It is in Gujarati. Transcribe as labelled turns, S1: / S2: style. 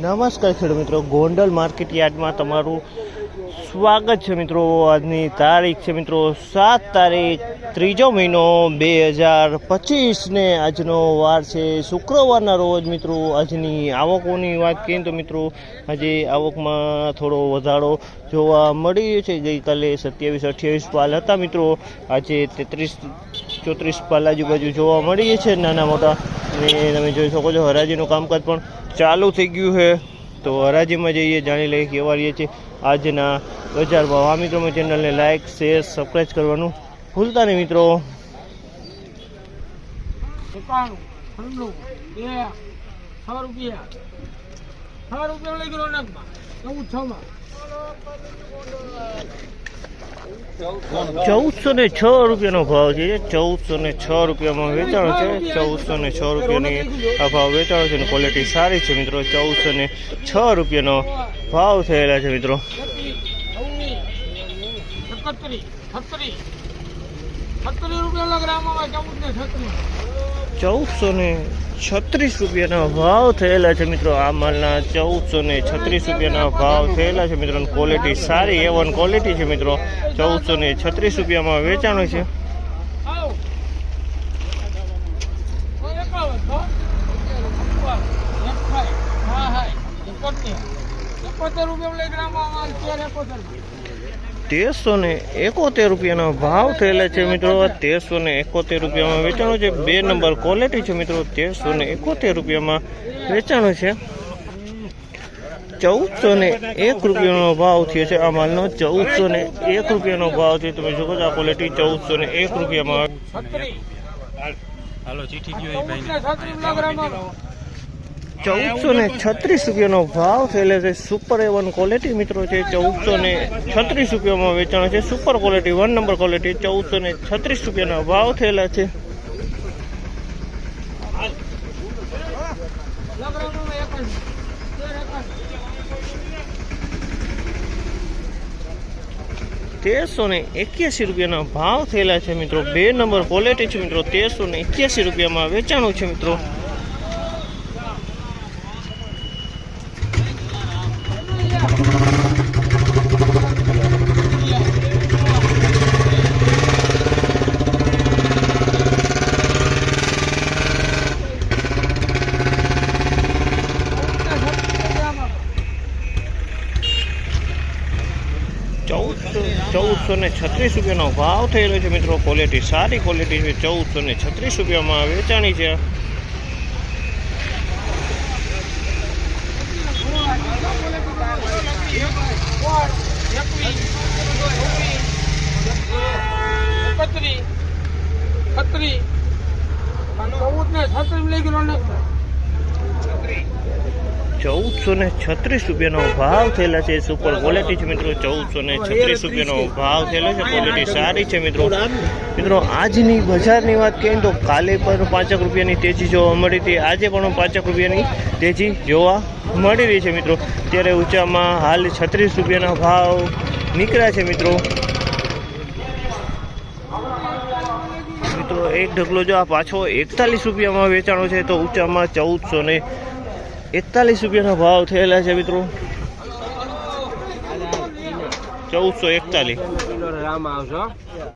S1: નમસ્કાર ખેડૂત મિત્રો. ગોંડલ માર્કેટ યાર્ડમાં તમારું સ્વાગત છે મિત્રો. આજની તારીખ છે મિત્રો સાત તારીખ, ત્રીજો મહિનો બે હજાર પચીસને આજનો વાર છે. શુક્રવારના રોજ મિત્રો આજની આવકોની વાત કરીએ તો મિત્રો આજે આવકમાં થોડો વધારો જોવા મળી રહ્યો છે. ગઈકાલે સત્યાવીસ અઠ્યાવીસ પાલ હતા મિત્રો. આજે તેત્રીસ ચોત્રીસ પાલ આજુબાજુ જોવા મળીએ છે. નાના મોટા અને તમે જોઈ શકો છો, હરાજીનું કામકાજ પણ ચાલુ થઈ ગયું છે. તો હરાજીમાં જઈએ, જાણી લઈએ કેવા રહીએ છીએ. આજના બજાર ભાવ. આ મિત્રો ચેનલને લાઇક શેર સબસ્ક્રાઈબ કરવાનું ભૂલતા નહીં મિત્રો.
S2: રૂપિયા. છ રૂપિયા લઈ ગયો નગમાં ચૌદ, છ માં.
S1: ચૌદસો ને છ રૂપિયાનો ભાવ છે. ચૌદસો ને છ રૂપિયામાં વેચાણ છે. ચૌદસો ને છ રૂપિયાની આ ભાવ વેચાણ છે ક્વોલિટી સારી છે મિત્રો. ચૌદસો ને છ રૂપિયાનો ભાવ થયેલા છે મિત્રો.
S2: રૂપિયા
S1: ચૌદસો ને છત્રીસ રૂપિયાના ભાવ થયેલા છે મિત્રો. આ માલના ચૌદસો ને છત્રીસ રૂપિયાના ભાવ થયેલા છે મિત્રો. ક્વોલિટી સારી એવન ક્વોલિટી છે મિત્રો. ચૌદસો ને છત્રીસ રૂપિયામાં વેચાણો છે.
S2: રૂપિયા
S1: તેરસો ને એકોતેર રૂપિયાનો ભાવ થયેલા છે મિત્રો. તેરસો ને એકોતેર રૂપિયામાં વેચાણો છે. બે નંબર ક્વોલિટી છે મિત્રો. તેરસો ને એકોતેર રૂપિયામાં વેચાણો છે. ચૌદસો ને એક રૂપિયાનો ભાવ થયો છે આ માલનો. ચૌદસો ને એક રૂપિયાનો ભાવ થયો. તમે જોવો છો આ ક્વોલિટી ચૌદસો ને એક રૂપિયામાં.
S3: હાલો ચીઠી ગયો
S2: ચૌદ ને છત્રીસ લગ રહ્યા
S1: ચૌદસો ને છત્રીસ રૂપિયાનો ભાવ થયેલો છે. સુપર એવન ક્વોલિટી મિત્રો છે. ચૌદસો ને છત્રીસ રૂપિયામાં વેચાણ છે. Super quality one number quality ચૌદસો ને છત્રીસ રૂપિયાના ભાવ થયેલા છે. તેરસો ને એક્યાસી રૂપિયાના ભાવ થયેલા છે મિત્રો. બે નંબર ક્વોલિટી છે મિત્રો. તેરસો ને એક્યાસી રૂપિયામાં વેચાણું છે મિત્રો. ચૌદસો ને છત્રીસ રૂપિયાનો ભાવ થયેલો છે મિત્રો. ક્વોલિટી સારી ક્વોલિટી છે. ચૌદસો ને છત્રીસ રૂપિયામાં વેચાણી છે.
S2: ને.
S1: ચૌદસો ને છત્રીસ રૂપિયાનો ભાવ થયેલા છે સુપર ક્વોલિટી છે મિત્રો, ચૌદસો ને છત્રીસ રૂપિયાનો ભાવ થયેલો છે ક્વોલિટી સારી છે મિત્રો. મિત્રો, આજની બજારની વાત કરીએ તો કાલે પણ પાંચક રૂપિયાની તેજી જોવા મળી હતી, આજે પણ પાંચક રૂપિયાની તેજી જોવા મળી રહી છે મિત્રો. ત્યારે ઊંચામાં હાલ છત્રીસ રૂપિયાના ભાવ નીકળ્યા છે મિત્રો. મિત્રો એક ઢગલો જો આ પાછો એકતાલીસ રૂપિયામાં વેચાણો છે તો ઊંચામાં ચૌદસો ને એકતાલીસ રૂપિયાના ભાવ થયેલા છે મિત્રો. ચૌદસો એકતાલીસ.